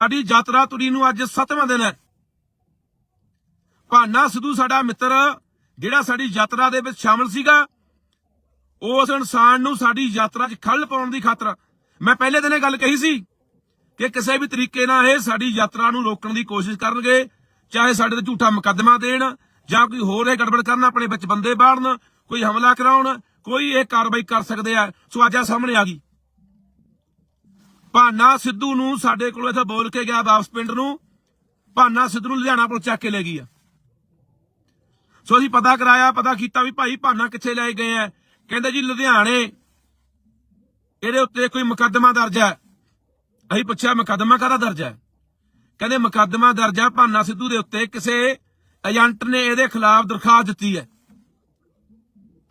ਸਾਡੀ ਯਾਤਰਾ ਤੁਰੀ ਨੂੰ ਅੱਜ 7ਵਾਂ ਦਿਨ ਹੈ। ਭਾਨਾ ਸਿੱਧੂ ਸਾਡਾ ਮਿੱਤਰ ਜਿਹੜਾ ਸਾਡੀ ਯਾਤਰਾ ਦੇ ਵਿੱਚ ਸ਼ਾਮਲ ਸੀਗਾ, ਉਸ ਇਨਸਾਨ ਨੂੰ ਸਾਡੀ ਯਾਤਰਾ 'ਚ ਖੱਲ ਪਾਉਣ ਦੀ ਖਾਤਰ ਮੈਂ ਪਹਿਲੇ ਦਿਨ ਇਹ ਗੱਲ ਕਹੀ ਸੀ ਕਿ ਕਿਸੇ ਵੀ ਤਰੀਕੇ ਨਾਲ ਇਹ ਸਾਡੀ ਯਾਤਰਾ ਨੂੰ ਰੋਕਣ ਦੀ ਕੋਸ਼ਿਸ਼ ਕਰਨਗੇ, ਚਾਹੇ ਸਾਡੇ ਤੇ ਝੂਠਾ ਮੁਕੱਦਮਾ ਦੇਣ ਜਾਂ ਕੋਈ ਹੋਰ ਇਹ ਗੜਬੜ ਕਰਨ ਆਪਣੇ ਵਿੱਚ ਬੰਦੇ ਬਾੜਨ, ਕੋਈ ਹਮਲਾ ਕਰਾਉਣ, ਕੋਈ ਇਹ ਕਾਰਵਾਈ ਕਰ ਸਕਦੇ ਆ। ਸੋ ਅੱਜ ਆ ਸਾਹਮਣੇ ਆ ਗਈ। ਭਾਨਾ ਸਿੱਧੂ ਨੂੰ ਸਾਡੇ ਕੋਲ ਇੱਥੇ ਬੋਲ ਕੇ ਗਿਆ ਵਾਪਸ ਪਿੰਡ ਨੂੰ। ਭਾਨਾ ਸਿੱਧੂ ਨੂੰ ਲੁਧਿਆਣਾ ਕੋਲ ਚੱਕ ਕੇ ਲੈ ਗਈ ਆ। ਸੋ ਅਸੀਂ ਪਤਾ ਕਰਾਇਆ, ਪਤਾ ਕੀਤਾ ਵੀ ਭਾਈ ਭਾਨਾ ਕਿੱਥੇ ਲੈ ਗਏ ਆ। ਕਹਿੰਦੇ ਜੀ ਲੁਧਿਆਣੇ, ਇਹਦੇ ਉੱਤੇ ਕੋਈ ਮੁਕੱਦਮਾ ਦਰਜ ਹੈ ਅਸੀਂ ਪੁੱਛਿਆ, ਮੁਕੱਦਮਾ ਕਾਹਦਾ ਦਰਜ ਹੈ ਕਹਿੰਦੇ ਮੁਕੱਦਮਾ ਦਰਜ ਹੈ ਭਾਨਾ ਸਿੱਧੂ ਦੇ ਉੱਤੇ ਕਿਸੇ ਏਜੰਟ ਨੇ ਇਹਦੇ ਖਿਲਾਫ ਦਰਖਾਸਤ ਦਿੱਤੀ ਹੈ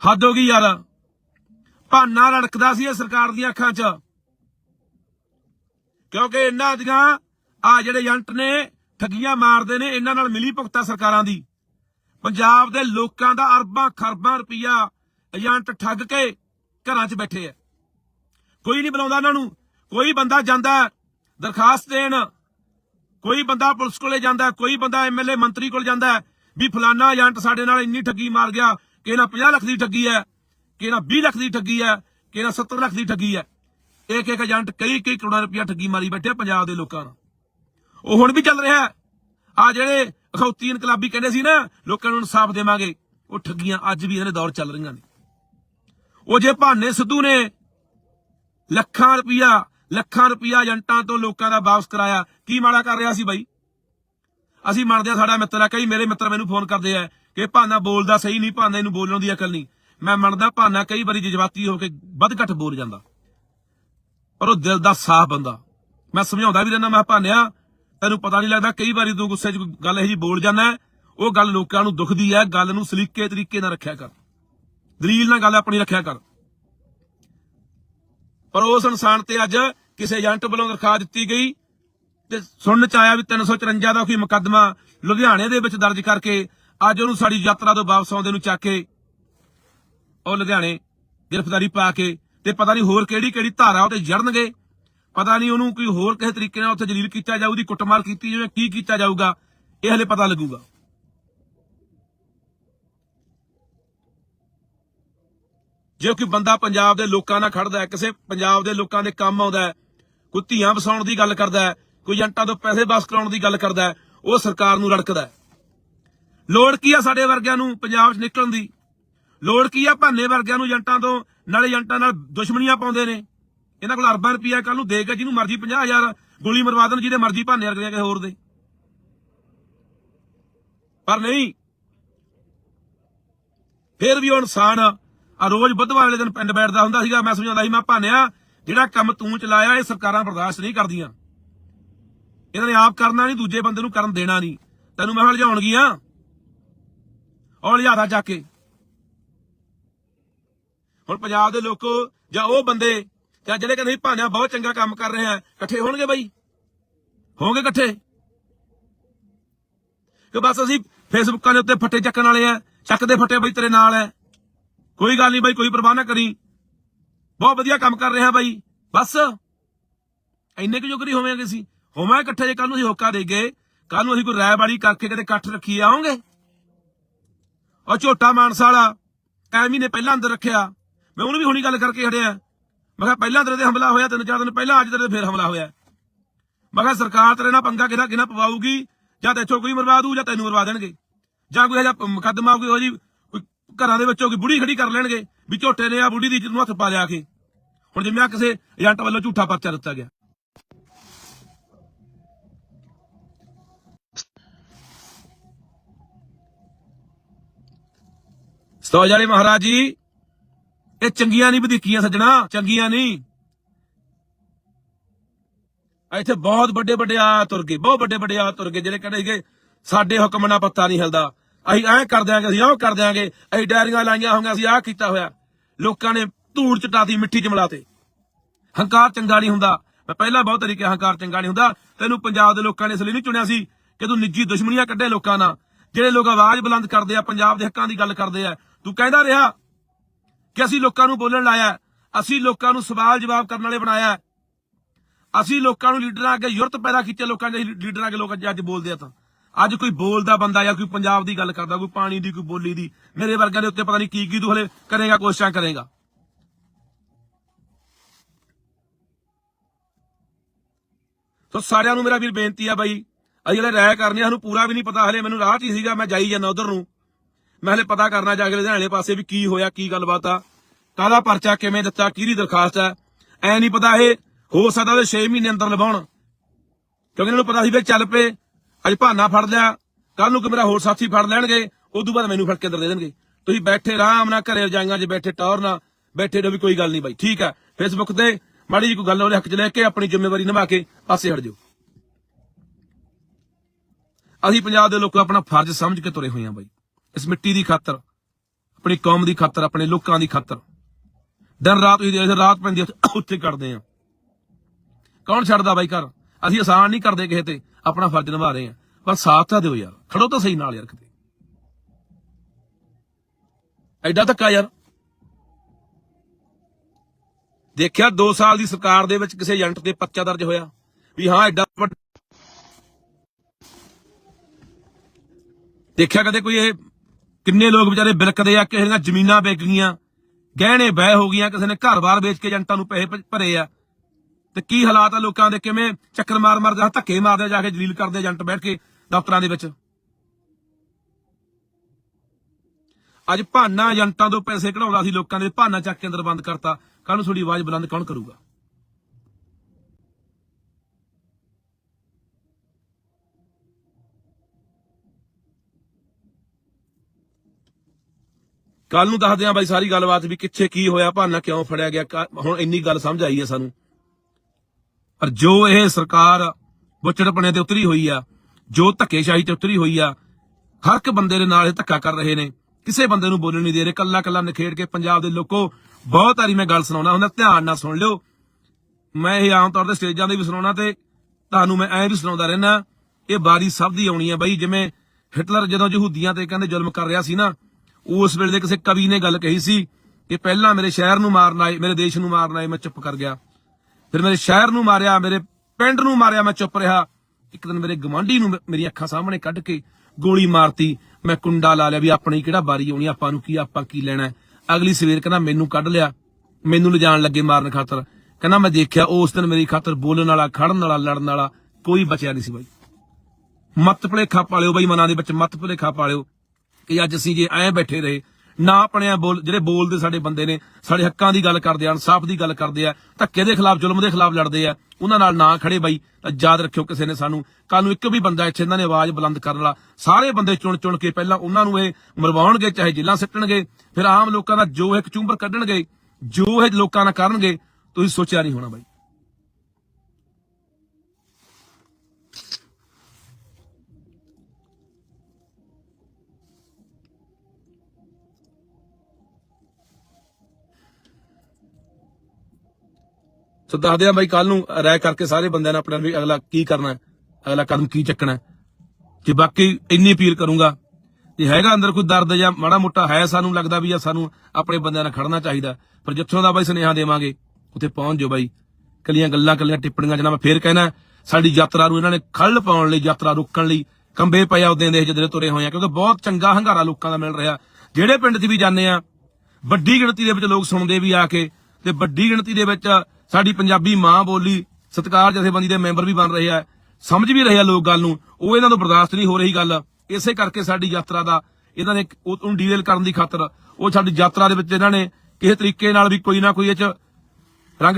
ਹੱਦ ਹੋ ਗਈ ਯਾਰ। ਭਾਨਾ ਰੜਕਦਾ ਸੀ ਇਹ ਸਰਕਾਰ ਦੀਆਂ ਅੱਖਾਂ 'ਚ। ਕਿਉਂਕਿ ਇਹਨਾਂ ਦੀਆਂ ਆ ਜਿਹੜੇ ਏਜੰਟ ਨੇ, ਠੱਗੀਆਂ ਮਾਰਦੇ ਨੇ, ਇਹਨਾਂ ਨਾਲ ਮਿਲੀ ਭੁਗਤਾ ਸਰਕਾਰਾਂ ਦੀ। ਪੰਜਾਬ ਦੇ ਲੋਕਾਂ ਦਾ ਅਰਬਾਂ ਖਰਬਾਂ ਰੁਪਈਆ ਏਜੰਟ ਠੱਗ ਕੇ ਘਰਾਂ 'ਚ ਬੈਠੇ ਆ। ਕੋਈ ਨਹੀਂ ਬੁਲਾਉਂਦਾ ਇਹਨਾਂ ਨੂੰ। ਕੋਈ ਬੰਦਾ ਜਾਂਦਾ, ਦਰਖਾਸਤ ਦੇਣ। ਕੋਈ ਬੰਦਾ ਪੁਲਿਸ ਕੋਲੇ ਜਾਂਦਾ, ਕੋਈ ਬੰਦਾ ਐਮਐਲਏ ਮੰਤਰੀ ਕੋਲ ਜਾਂਦਾ ਵੀ ਫਲਾਨਾ ਏਜੰਟ ਸਾਡੇ ਨਾਲ ਇੰਨੀ ਠੱਗੀ ਮਾਰ ਗਿਆ, ਕਿ ਇਹਨਾਂ 50 ਲੱਖ ਦੀ ਠੱਗੀ ਹੈ, ਕਿ ਇਹਨਾਂ 20 ਲੱਖ ਦੀ ਠੱਗੀ ਹੈ, ਕਿ ਇਹਨਾਂ 70 ਲੱਖ ਦੀ ਠੱਗੀ ਹੈ। ਇੱਕ ਇੱਕ ਏਜੰਟ ਕਈ ਕਈ ਕਰੋੜਾਂ ਰੁਪਇਆ ਠੱਗੀ ਮਾਰੀ ਬੈਠੇ ਪੰਜਾਬ ਦੇ ਲੋਕਾਂ ਨਾਲ। ਉਹ ਹੁਣ ਵੀ ਚੱਲ ਰਿਹਾ ਆ ਜਿਹੜੇ ਅਖੌਤੀ ਇਨਕਲਾਬੀ ਕਹਿੰਦੇ ਸੀ ਨਾ, ਲੋਕਾਂ ਨੂੰ ਇਨਸਾਫ ਦੇਵਾਂਗੇ, ਉਹ ਠੱਗੀਆਂ ਅੱਜ ਵੀ ਇਹਨਾਂ ਦੇ ਦੌਰ ਚੱਲ ਰਹੀਆਂ ਨੇ। ਉਹ ਜੇ ਭਾਨੇ ਸਿੱਧੂ ਨੇ ਲੱਖਾਂ ਰੁਪਇਆ ਲੱਖਾਂ ਰੁਪਇਆ ਏਜੰਟਾਂ ਤੋਂ ਲੋਕਾਂ ਦਾ ਵਾਪਸ ਕਰਾਇਆ, ਕੀ ਮਾੜਾ ਕਰ ਰਿਹਾ ਸੀ ਬਾਈ? ਅਸੀਂ ਮੰਨਦੇ ਆ ਸਾਡਾ ਮਿੱਤਰ ਆ, ਕਈ ਮੇਰੇ ਮਿੱਤਰ ਮੈਨੂੰ ਫੋਨ ਕਰਦੇ ਆ ਕਿ ਭਾਨਾ ਬੋਲਦਾ ਸਹੀ ਨਹੀਂ, ਭਾਨਾ ਇਹਨੂੰ ਬੋਲਣ ਦੀ ਅਕਲ ਨਹੀਂ। ਮੈਂ ਮੰਨਦਾ ਭਾਨਾ ਕਈ ਵਾਰੀ ਜਜ਼ਬਾਤੀ ਹੋ ਕੇ ਵੱਧ ਘੱਟ ਬੋਲ ਜਾਂਦਾ। ਪਰ ਉਹ ਦਿਲ ਦਾ ਸਾਫ਼ ਬੰਦਾ। ਮੈਂ ਸਮਝਾਉਂਦਾ ਵੀ ਰਹਿਣਾ ਮੈਂ ਭਾਨਿਆ, ਤੈਨੂੰ ਪਤਾ ਨਹੀਂ ਲੱਗਦਾ ਕਈ ਵਾਰੀ ਤੂੰ ਗੁੱਸੇ 'ਚ ਗੱਲ ਇਹੀ ਬੋਲ ਜਾਂਦਾ ਉਹ ਗੱਲ ਲੋਕਾਂ ਨੂੰ ਦੁਖਦੀ ਹੈ, ਗੱਲ ਨੂੰ ਸਲੀਕੇ ਤਰੀਕੇ ਨਾਲ ਰੱਖਿਆ ਕਰ। ਦਲੀਲ ਨਾਲ ਗੱਲ ਆਪਣੀ ਰੱਖਿਆ ਕਰ। ਪਰ ਉਸ ਇਨਸਾਨ ਤੇ ਅੱਜ ਕਿਸੇ ਏਜੰਟ ਵੱਲੋਂ ਦਰਖਾਸਤ ਦਿੱਤੀ ਗਈ ਤੇ ਸੁਣਨ ਚ ਆਇਆ ਵੀ 354 ਦਾ ਕੋਈ ਮੁਕੱਦਮਾ ਲੁਧਿਆਣੇ ਦੇ ਵਿੱਚ ਦਰਜ ਕਰਕੇ ਅੱਜ ਉਹਨੂੰ ਸਾਡੀ ਯਾਤਰਾ ਤੋਂ ਵਾਪਸ ਆਉਂਦੇ ਨੂੰ ਚੱਕ ਕੇ ਉਹ ਲੁਧਿਆਣੇ ਗ੍ਰਿਫਤਾਰੀ ਪਾ ਕੇ ਤੇ ਪਤਾ ਨਹੀਂ ਹੋਰ ਕਿਹੜੀ ਕਿਹੜੀ ਧਾਰਾ ਉਹ ਜੜਨਗੇ। ਪਤਾ ਨਹੀਂ ਉਹਨੂੰ ਕੋਈ ਹੋਰ ਕਿਸੇ ਤਰੀਕੇ ਨਾਲ ਉੱਥੇ ਜਲੀਲ ਕੀਤਾ ਜਾਊ ਦੀ ਕੁੱਟਮਾਰ ਕੀਤੀ ਜਾਵੇ ਕੀ ਕੀਤਾ ਜਾਊਗਾ, ਇਹ ਹਲੇ ਪਤਾ ਲੱਗੂਗਾ। ਜੇ ਕੋਈ ਬੰਦਾ ਪੰਜਾਬ ਦੇ ਲੋਕਾਂ ਨਾਲ ਖੜਦਾ ਹੈ, ਕਿਸੇ ਪੰਜਾਬ ਦੇ ਲੋਕਾਂ ਦੇ ਕੰਮ ਆਉਂਦਾ ਹੈ, ਕੋਈ ਧੀਆਂ ਵਸਾਉਣ ਦੀ ਗੱਲ ਕਰਦਾ ਹੈ, ਕੋਈ ਏਜੰਟਾਂ ਤੋਂ ਪੈਸੇ ਵਾਪਸ ਕਰਾਉਣ ਦੀ ਗੱਲ ਕਰਦਾ ਹੈ, ਉਹ ਸਰਕਾਰ ਨੂੰ ਰੜਕਦਾ ਲੋੜ ਕੀ ਆ ਸਾਡੇ ਵਰਗਿਆਂ ਨੂੰ ਪੰਜਾਬ 'ਚ ਨਿਕਲਣ ਦੀ? ਲੋੜ ਕੀ ਆ ਭਾਨੇ ਵਰਗਿਆਂ ਨੂੰ ਏਜੰਟਾਂ ਤੋਂ ਨਾਲੇ ਏਜੰਟਾਂ ਨਾਲ ਦੁਸ਼ਮਣੀਆਂ ਪਾਉਂਦੇ ਨੇ। ਇਹਨਾਂ ਕੋਲ ਅਰਬਾਂ ਰੁਪਈਆ ਕੱਲ ਨੂੰ ਦੇ ਕੇ ਜਿਹਨੂੰ ਮਰਜ਼ੀ 50000 ਗੋਲੀ ਮਰਵਾ ਦੇਣ, ਜਿਹਦੇ ਮਰਜ਼ੀ ਭਾਨੇ ਵਰਗੇ ਕਿਸੇ ਹੋਰ ਦੇ। ਪਰ ਨਹੀਂ। ਫਿਰ ਵੀ ਉਹ ਇਨਸਾਨ ਆ। ਰੋਜ਼ ਬੁੱਧਵਾਰ ਵਾਲੇ ਦਿਨ ਪਿੰਡ ਬੈਠਦਾ ਹੁੰਦਾ ਸੀਗਾ। ਮੈਂ ਸਮਝਾਉਂਦਾ ਸੀ, ਮੈਂ ਭਾਨਿਆ, ਜਿਹੜਾ ਕੰਮ ਤੂੰ ਚਲਾਇਆ, ਇਹ ਸਰਕਾਰਾਂ ਬਰਦਾਸ਼ਤ ਨਹੀਂ ਕਰਦੀਆਂ। ਇਹਨਾਂ ਨੇ ਆਪ ਕਰਨਾ ਨਹੀਂ, ਦੂਜੇ ਬੰਦੇ ਨੂੰ ਕਰਨ ਦੇਣਾ ਨਹੀਂ। ਤੈਨੂੰ ਮੈਂ ਲਿਜਾਉਣਗੀਆਂ ਔਰ ਲਿਆਦਾ ਜਾ ਕੇ। ਹੁਣ ਪੰਜਾਬ ਦੇ ਲੋਕ ਜਾਂ ਉਹ ਬੰਦੇ ਜਾਂ ਜਿਹੜੇ ਕਹਿੰਦੇ ਸੀ ਭਾਨਿਆ ਬਹੁਤ ਚੰਗਾ ਕੰਮ ਕਰ ਰਹੇ ਆ, ਇਕੱਠੇ ਹੋਣਗੇ ਬਾਈ? ਹੋਣਗੇ ਇਕੱਠੇ? ਕਿ ਬਸ ਅਸੀਂ ਫੇਸਬੁੱਕਾਂ ਦੇ ਉੱਤੇ ਫੱਟੇ ਚੱਕਣ ਵਾਲੇ ਆ, ਚੱਕਦੇ ਫੱਟੇ ਬਈ ਤੇਰੇ ਨਾਲ ਹੈ ਕੋਈ ਗੱਲ ਨਹੀਂ ਬਾਈ, ਕੋਈ ਪਰਵਾਹ ਨਾ ਕਰੀ। ਬਹੁਤ ਵਧੀਆ ਕੰਮ ਕਰ ਰਿਹਾ ਬਾਈ। ਬਸ। ਇੰਨੇ ਕੁ ਜੋਗਰੀ ਹੋਵਾਂਗੇ ਅਸੀਂ। ਹੋਵਾਂ ਇਕੱਠੇ ਜੇ ਕੱਲ ਨੂੰ ਅਸੀਂ ਹੋਕਾ ਦੇਗੇ ਕੱਲ ਨੂੰ ਅਸੀਂ ਕੋਈ ਰਾਇ ਵਾਲੀ ਕਰਕੇ ਕਿਤੇ ਇਕੱਠ ਰੱਖੀ ਆਉਂਗੇ। ਉਹ ਝੋਟਾ ਮਾਨਸਾ ਵਾਲਾ, ਐ ਮਹੀਨੇ ਪਹਿਲਾਂ ਅੰਦਰ ਰੱਖਿਆ। ਮੈਂ ਉਹਨੂੰ ਵੀ ਹੁਣੀ ਗੱਲ ਕਰਕੇ ਹਟਿਆ। ਮੈਂ ਕਿਹਾ ਪਹਿਲਾਂ ਤੇਰੇ ਤੇ ਹਮਲਾ ਹੋਇਆ, ਤਿੰਨ ਚਾਰ ਦਿਨ ਪਹਿਲਾਂ ਅੱਜ ਤੇਰੇ ਤੇ ਫੇਰ ਹਮਲਾ ਹੋਇਆ। ਮੈਂ ਕਿਹਾ ਸਰਕਾਰ ਤੇਰੇ ਨਾਲ ਪੰਗਾ ਕਿਹਦਾ ਕਿਹਨਾਂ ਪਵਾਊਗੀ? ਜਾਂ ਤੇ ਕੋਈ ਮਰਵਾ ਦੂ ਜਾਂ ਤੈਨੂੰ ਮਰਵਾ ਦੇਣਗੇ। ਜਾਂ ਕੋਈ ਇਹਦਾ ਮੁਕੱਦਮਾ ਕੋਈ ਹੋ ਜੀ ਕੋਈ ਘਰਾਂ ਦੇ ਵਿੱਚੋਂ ਕੋਈ ਬੁੜੀ ਖੜੀ ਕਰ ਲੈਣਗੇ ਵੀ ਝੋਟੇ ਨੇ ਆ ਬੁੜੀ ਦੀ ਇੱਜ਼ਤ ਹੱਥ ਪਾ ਲਿਆ ਕੇ। ਹੁਣ ਜਿਵੇਂ ਆ ਕਿਸੇ ਏਜੰਟ ਵੱਲੋਂ ਝੂਠਾ ਪਰਚਾ ਦਿੱਤਾ ਗਿਆ। ਸਤੋਜ ਵਾਲੇ ਮਹਾਰਾਜ ਜੀ। ਇਹ ਚੰਗੀਆਂ ਨਹੀਂ ਵਧੀਕੀਆਂ ਸੱਜਣਾ, ਚੰਗੀਆਂ ਨਹੀਂ। ਇੱਥੇ ਬਹੁਤ ਵੱਡੇ ਵੱਡੇ ਆ ਤੁਰ ਗਏ, ਬਹੁਤ ਵੱਡੇ ਵੱਡੇ ਆ ਤੁਰ ਗਏ, ਜਿਹੜੇ ਕਹਿੰਦੇ ਸੀਗੇ, ਸਾਡੇ ਹੁਕਮ ਨਾਲ ਪੱਤਾ ਨਹੀਂ ਹਿਲਦਾ। ਅਸੀਂ ਐਂ ਕਰ ਦਿਆਂਗੇ, ਅਸੀਂ ਆਹ ਕਰ ਦਿਆਂਗੇ, ਅਸੀਂ ਡਾਇਰੀਆਂ ਲਾਈਆਂ ਹੋਈਆਂ, ਅਸੀਂ ਆਹ ਕੀਤਾ ਹੋਇਆ। ਲੋਕਾਂ ਨੇ ਧੂੜ ਚਟਾਤੀ ਮਿੱਟੀ ਚ ਮਿਲਾਤੇ। ਹੰਕਾਰ ਚੰਗਾ ਨਹੀਂ ਹੁੰਦਾ। ਮੈਂ ਪਹਿਲਾਂ ਬਹੁਤ ਤਰੀਕੇ ਹੰਕਾਰ ਚੰਗਾ ਨਹੀਂ ਹੁੰਦਾ। ਤੈਨੂੰ ਪੰਜਾਬ ਦੇ ਲੋਕਾਂ ਨੇ ਇਸ ਲਈ ਨਹੀਂ ਚੁਣਿਆ ਸੀ ਕਿ ਤੂੰ ਨਿੱਜੀ ਦੁਸ਼ਮਣੀਆਂ ਕੱਢੇ ਲੋਕਾਂ ਨਾਲ। ਜਿਹੜੇ ਲੋਕ ਆਵਾਜ਼ ਬੁਲੰਦ ਕਰਦੇ ਆ, ਪੰਜਾਬ ਦੇ ਹੱਕਾਂ ਦੀ ਗੱਲ ਕਰਦੇ ਆ। ਤੂੰ ਕਹਿੰਦਾ ਰਿਹਾ ਕਿ ਅਸੀਂ ਲੋਕਾਂ ਨੂੰ ਬੋਲਣ ਲਾਇਆ ਅਸੀਂ ਲੋਕਾਂ ਨੂੰ ਸਵਾਲ ਜਵਾਬ ਕਰਨ ਵਾਲੇ ਬਣਾਇਆ ਅਸੀਂ ਲੋਕਾਂ ਨੂੰ ਲੀਡਰਾਂ ਅੱਗੇ ਯੁਰਤ ਪੈਦਾ ਕੀਤੇ ਲੋਕਾਂ ਦੇ ਲੀਡਰਾਂ ਅੱਗੇ ਲੋਕ ਅੱਜ ਬੋਲਦੇ ਆ ਤਾਂ। ਅੱਜ ਕੋਈ ਬੋਲਦਾ ਬੰਦਾ ਜਾਂ ਕੋਈ ਪੰਜਾਬ ਦੀ ਗੱਲ ਕਰਦਾ, ਕੋਈ ਪਾਣੀ ਦੀ, ਕੋਈ ਬੋਲੀ ਦੀ, ਮੇਰੇ ਵਰਗਿਆਂ ਦੇ ਉੱਤੇ ਪਤਾ ਨਹੀਂ ਕੀ ਕੀ ਤੂੰ ਹਲੇ ਕਰੇਗਾ, ਕੋਸ਼ਿਸ਼ਾਂ ਕਰੇਗਾ। ਸੋ ਸਾਰਿਆਂ ਨੂੰ ਮੇਰਾ ਵੀਰ ਬੇਨਤੀ ਆ ਬਾਈ, ਅਸੀਂ ਜਿਹੜੇ ਰਾਇ ਕਰਨੀ ਸਾਨੂੰ ਪੂਰਾ ਵੀ ਨਹੀਂ ਪਤਾ ਹਲੇ, ਮੈਨੂੰ ਰਾਹ ਚ ਹੀ ਸੀਗਾ, ਮੈਂ ਜਾਈ ਜਾਂਦਾ ਉਧਰ ਨੂੰ। ਮੈਂ ਹਲੇ ਪਤਾ ਕਰਨਾ ਜਾ ਕੇ ਲੁਧਿਆਣੇ ਪਾਸੇ ਵੀ ਕੀ ਹੋਇਆ, ਕੀ ਗੱਲਬਾਤ ਆ। ਕਾਹਦਾ ਪਰਚਾ, ਕਿਵੇਂ ਦਿੱਤਾ, ਕਿਹਦੀ ਦਰਖਾਸਤ ਹੈ ਐ ਨਹੀਂ ਪਤਾ ਇਹ ਹੋ ਸਕਦਾ ਤੇ 6 ਮਹੀਨੇ ਅੰਦਰ ਲਵਾਉਣ। ਕਿਉਂਕਿ ਇਹਨਾਂ ਨੂੰ ਪਤਾ ਸੀ ਵੀ ਚੱਲ ਪਏ, ਅੱਜ ਭਾਨਾ ਫੜ ਲਿਆ ਕੱਲ ਨੂੰ ਕਿ ਮੇਰਾ ਹੋਰ ਸਾਥੀ ਫੜ ਲੈਣਗੇ, ਉਦੋਂ ਬਾਅਦ ਮੈਨੂੰ ਫੜ ਕੇ ਅੰਦਰ ਦੇ ਦੇਣਗੇ। ਤੁਸੀਂ ਬੈਠੇ ਆਰਾਮ ਨਾਲ ਘਰੇ ਜਾਈਆਂ ਜੇ ਬੈਠੇ ਟੌਰ ਨਾਲ ਬੈਠੇ ਰਹੋ ਵੀ ਕੋਈ ਗੱਲ ਨਹੀਂ ਬਾਈ, ਠੀਕ ਹੈ ਫੇਸਬੁੱਕ ਤੇ ਮਾੜੀ ਜੀ ਕੋਈ ਗੱਲ ਉਹਦੇ ਹੱਕ 'ਚ ਲੈ ਕੇ ਆਪਣੀ ਜ਼ਿੰਮੇਵਾਰੀ ਨਿਭਾ ਕੇ ਪਾਸੇ ਹਟ ਜਾਓ। ਅਸੀਂ ਪੰਜਾਬ ਦੇ ਲੋਕ ਆਪਣਾ ਫਰਜ਼ ਸਮਝ ਕੇ ਤੁਰੇ ਹੋਏ ਹਾਂ ਬਾਈ। ਇਸ ਮਿੱਟੀ ਦੀ ਖਾਤਰ, ਆਪਣੀ ਕੌਮ ਦੀ ਖਾਤਰ, ਆਪਣੇ ਲੋਕਾਂ ਦੀ ਖਾਤਰ। ਦਿਨ ਰਾਤ ਹੀ ਦੇ ਰਾਤ ਪੈਂਦੀ ਉੱਥੇ- ਉੱਥੇ ਆ ਕੌਣ ਛੱਡਦਾ ਬਾਈ ਘਰ? ਅਸੀਂ ਆਸਾਨ ਨਹੀਂ ਕਰਦੇ ਕਿਸੇ ਤੇ, ਆਪਣਾ ਫਰਜ਼ ਨਿਭਾ ਰਹੇ ਆ ਪਰ ਸਾਥ ਤਾਂ ਦਿਓ ਯਾਰ, ਖੜੋ ਤਾਂ ਸਹੀ ਨਾਲ ਯਾਰ ਕਿਤੇ। ਐਡਾ ਧੱਕਾ ਯਾਰ। ਦੇਖਿਆ 2 ਸਾਲ ਦੀ ਸਰਕਾਰ ਦੇ ਵਿੱਚ ਕਿਸੇ ਏਜੰਟ ਤੇ ਪਰਚਾ ਦਰਜ ਹੋਇਆ? ਵੀ ਹਾਂ, ਐਡਾ ਵੱਡਾ ਦੇਖਿਆ ਕਦੇ ਕੋਈ ਇਹ ਕਿੰਨੇ ਲੋਕ ਵਿਚਾਰੇ ਬਿਲਕਦੇ ਆ, ਕਿਸੇ ਦੀਆਂ ਜ਼ਮੀਨਾਂ ਵਿਕ ਗਈਆਂ, ਗਹਿਣੇ ਬਹਿ ਹੋ ਗਈਆਂ, ਕਿਸੇ ਨੇ ਘਰ-ਬਾਰ ਵੇਚ ਕੇ ਏਜੰਟਾਂ ਨੂੰ ਪੈਸੇ ਭਰੇ ਆ। ਤੇ ਕੀ ਹਾਲਾਤ ਆ ਲੋਕਾਂ ਦੇ, ਕਿਵੇਂ ਚੱਕਰ ਮਾਰ ਮਾਰ ਜਾ ਧੱਕੇ ਮਾਰਦੇ ਜਾ ਕੇ ਜਲੀਲ ਕਰਦੇ ਏਜੰਟ ਬੈਠ ਕੇ ਦਫ਼ਤਰਾਂ ਦੇ ਵਿੱਚ? ਅੱਜ ਭਾਨਾ ਏਜੰਟਾਂ ਤੋਂ ਪੈਸੇ ਕਢਾਉਂਦਾ ਸੀ ਲੋਕਾਂ ਦੇ, ਭਾਨਾ ਚੱਕ ਕੇ ਅੰਦਰ ਬੰਦ ਕਰਤਾ। ਕੱਲ ਨੂੰ ਤੁਹਾਡੀ ਆਵਾਜ਼ ਬੁਲੰਦ ਕੌਣ ਕਰੂਗਾ? ਕੱਲ ਨੂੰ ਦੱਸਦੇ ਆ ਬਾਈ ਸਾਰੀ ਗੱਲਬਾਤ ਵੀ ਕਿੱਥੇ ਕੀ ਹੋਇਆ, ਭਾਨਾ ਕਿਉਂ ਫੜਿਆ ਗਿਆ ਹੁਣ ਇੰਨੀ ਗੱਲ ਸਮਝ ਆਈ ਹੈ ਸਾਨੂੰ। ਪਰ ਜੋ ਇਹ ਸਰਕਾਰ ਬੁੱਚੜਪਣੇ ਤੇ ਉਤਰੀ ਹੋਈ ਆ, ਜੋ ਧੱਕੇਸ਼ਾਹੀ ਤੇ ਉਤਰੀ ਹੋਈ ਆ, ਹਰ ਇੱਕ ਬੰਦੇ ਦੇ ਨਾਲ ਇਹ ਧੱਕਾ ਕਰ ਰਹੇ ਨੇ। ਕਿਸੇ ਬੰਦੇ ਨੂੰ ਬੋਲਣ ਨਹੀਂ ਦੇ ਰਹੇ ਕੱਲਾ ਕੱਲਾ ਨਖੇੜ ਕੇ ਪੰਜਾਬ ਦੇ ਲੋਕੋ, ਬਹੁਤ ਵਾਰੀ ਮੈਂ ਗੱਲ ਸੁਣਾਉਣਾ ਹੁੰਦਾ, ਧਿਆਨ ਨਾਲ ਸੁਣ ਲਿਓ। ਮੈਂ ਇਹ ਆਮ ਤੌਰ ਤੇ ਸਟੇਜਾਂ ਦੇ ਵੀ ਸੁਣਾਉਣਾ ਤੇ ਤੁਹਾਨੂੰ ਮੈਂ ਐਂ ਵੀ ਸੁਣਾਉਂਦਾ ਰਹਿਣਾ ਇਹ ਬਾਰੀ ਸਭ ਦੀ ਆਉਣੀ ਆ ਬਈ, ਜਿਵੇਂ ਹਿਟਲਰ ਜਦੋਂ ਯਹੂਦੀਆਂ ਤੇ ਕਹਿੰਦੇ ਜ਼ੁਲਮ ਕਰ ਰਿਹਾ ਸੀ ਨਾ ਉਸ ਵੇਲੇ ਦੇ ਕਿਸੇ ਕਵੀ ਨੇ ਗੱਲ ਕਹੀ ਸੀ ਕਿ ਪਹਿਲਾਂ ਮੇਰੇ ਸ਼ਹਿਰ ਨੂੰ ਮਾਰਨ ਆਏ, ਮੇਰੇ ਦੇਸ਼ ਨੂੰ ਮਾਰਨ ਆਏ, ਮੈਂ ਚੁੱਪ ਕਰ ਗਿਆ। ਫਿਰ ਮੇਰੇ ਸ਼ਹਿਰ ਨੂੰ ਮਾਰਿਆ, ਮੇਰੇ ਪਿੰਡ ਨੂੰ ਮਾਰਿਆ, ਮੈਂ ਚੁੱਪ ਰਿਹਾ। ਇੱਕ ਦਿਨ ਮੇਰੇ ਗਵਾਂਢੀ ਨੂੰ ਮੇ- ਮੇਰੀ ਅੱਖਾਂ ਸਾਹਮਣੇ ਕੱਢ ਕੇ ਗੋਲੀ ਮਾਰਤੀ। ਮੈਂ ਕੁੰਡਾ ਲਾ ਲਿਆ ਵੀ ਆਪਣੀ ਕਿਹੜਾ ਬਾਰੀ ਆਉਣੀ, ਆਪਾਂ ਨੂੰ ਕੀ, ਆਪਾਂ ਕੀ ਲੈਣਾ। ਅਗਲੀ ਸਵੇਰ ਕਹਿੰਦਾ, ਮੈਨੂੰ ਕੱਢ ਲਿਆ। ਮੈਨੂੰ ਲਿਜਾਣ ਲੱਗੇ ਮਾਰਨ ਖਾਤਰ। ਕਹਿੰਦਾ, ਮੈਂ ਦੇਖਿਆ, ਉਸ ਦਿਨ ਮੇਰੀ ਖਾਤਰ ਬੋਲਣ ਵਾਲਾ, ਖੜਨ ਵਾਲਾ, ਲੜਨ ਵਾਲਾ ਕੋਈ ਬਚਿਆ ਨਹੀਂ ਸੀ ਬਾਈ। ਮਤ ਭੁਲੇਖਾ ਪਾਲਿਓ ਬਾਈ, ਮਨਾਂ ਦੇ ਵਿੱਚ ਮਤ ਭੁਲੇਖਾ ਪਾਲਿਓ ਕਿ ਅੱਜ ਅਸੀਂ ਜੇ ਐਂ ਬੈਠੇ ਰਹੇ, ਨਾ ਆਪਣੇ ਆ ਬੋਲ, ਜਿਹੜੇ ਬੋਲਦੇ ਸਾਡੇ ਬੰਦੇ ਨੇ, ਸਾਡੇ ਹੱਕਾਂ ਦੀ ਗੱਲ ਕਰਦੇ ਆ ਇਨਸਾਫ ਦੀ ਗੱਲ ਕਰਦੇ ਆ ਧੱਕੇ ਦੇ ਖਿਲਾਫ ਜ਼ੁਲਮ ਦੇ ਖਿਲਾਫ ਲੜਦੇ ਆ? ਉਹਨਾਂ ਨਾਲ ਨਾ ਖੜੇ ਬਾਈ, ਤਾਂ ਯਾਦ ਰੱਖਿਓ ਕਿਸੇ ਨੇ ਸਾਨੂੰ ਕੱਲ ਨੂੰ ਇੱਕ ਵੀ ਬੰਦਾ ਇੱਥੇ ਇਹਨਾਂ ਨੇ ਆਵਾਜ਼ ਬੁਲੰਦ ਕਰਨ ਵਾਲਾ, ਸਾਰੇ ਬੰਦੇ ਚੁਣ ਚੁਣ ਕੇ ਪਹਿਲਾਂ ਉਹਨਾਂ ਨੂੰ ਇਹ ਮਰਵਾਉਣਗੇ, ਚਾਹੇ ਜੇਲਾਂ ਸਿੱਟਣਗੇ, ਫਿਰ ਆਮ ਲੋਕਾਂ ਦਾ ਜੋ ਇੱਕ ਚੁੰਬਰ ਕੱਢਣਗੇ, ਜੋ ਇਹ ਲੋਕਾਂ ਨਾਲ ਕਰਨਗੇ, ਤੁਸੀਂ ਸੋਚਿਆ ਨਹੀਂ ਹੋਣਾ ਬਾਈ। ਸੋ ਦੱਸਦੇ ਆ ਬਾਈ ਕੱਲ ਨੂੰ ਰਾਇ ਕਰਕੇ ਸਾਰੇ ਬੰਦਿਆਂ ਨੇ ਆਪਣਾ ਵੀ ਅਗਲਾ ਕੀ ਕਰਨਾ ਹੈ, ਅਗਲਾ ਕਦਮ ਕੀ ਚੱਕਣਾ ਜੇ ਬਾਕੀ ਇੰਨੀ ਅਪੀਲ ਕਰੂੰਗਾ, ਜੇ ਹੈਗਾ ਅੰਦਰ ਕੋਈ ਦਰਦ ਜਾਂ ਮਾੜਾ ਮੋਟਾ ਹੈ ਸਾਨੂੰ ਲੱਗਦਾ ਵੀ ਆ ਸਾਨੂੰ ਆਪਣੇ ਬੰਦਿਆਂ ਨਾਲ ਖੜਨਾ ਚਾਹੀਦਾ, ਪਰ ਜਿੱਥੋਂ ਦਾ ਬਾਈ ਸੁਨੇਹਾ ਦੇਵਾਂਗੇ, ਉੱਥੇ ਪਹੁੰਚ ਜਾਓ ਬਾਈ। ਕੱਲੀਆਂ ਗੱਲਾਂ ਕੱਲੀਆਂ ਟਿੱਪਣੀਆਂ ਜਨਾ ਮੈਂ ਫੇਰ ਕਹਿਣਾ ਸਾਡੀ ਯਾਤਰਾ ਨੂੰ ਇਹਨਾਂ ਨੇ ਖੱਲ ਪਾਉਣ ਲਈ, ਯਾਤਰਾ ਰੋਕਣ ਲਈ ਕੰਬੇ ਪਿਆ ਉਦੋਂ ਦੇ ਜਿਹੜੇ ਤੁਰੇ ਹੋਏ ਆ, ਕਿਉਂਕਿ ਬਹੁਤ ਚੰਗਾ ਹੰਗਾਰਾ ਲੋਕਾਂ ਦਾ ਮਿਲ ਰਿਹਾ। ਜਿਹੜੇ ਪਿੰਡ 'ਚ ਵੀ ਜਾਂਦੇ ਆ, ਵੱਡੀ ਗਿਣਤੀ ਦੇ ਵਿੱਚ ਲੋਕ ਸੁਣਦੇ ਵੀ ਆ ਕੇ, ਤੇ ਵੱਡੀ ਗਿਣਤੀ ਦੇ ਵਿੱਚ ਸਾਡੀ ਪੰਜਾਬੀ ਮਾਂ ਬੋਲੀ, ਸਤਕਾਰ ਜਥੇਬੰਦੀ ਦੇ ਮੈਂਬਰ ਵੀ ਬਣ ਰਹੇ ਆ। ਸਮਝ ਵੀ ਰਹੇ ਆ ਲੋਕ ਗੱਲ ਨੂੰ। ਉਹ ਇਹਨਾਂ ਤੋਂ ਬਰਦਾਸ਼ਤ ਨਹੀਂ ਹੋ ਰਹੀ ਗੱਲ। ਇਸੇ ਕਰਕੇ ਸਾਡੀ ਯਾਤਰਾ ਦਾ ਇਹਨਾਂ ਨੇ ਉਹਨੂੰ ਡੀਲ ਕਰਨ ਦੀ ਖਾਤਰ ਉਹ ਸਾਡੀ ਯਾਤਰਾ ਦੇ ਵਿੱਚ ਇਹਨਾਂ ਨੇ ਕਿਸੇ ਤਰੀਕੇ ਨਾਲ ਵੀ ਕੋਈ ਨਾ ਕੋਈ ਇਹ ਚ ਰੰਗ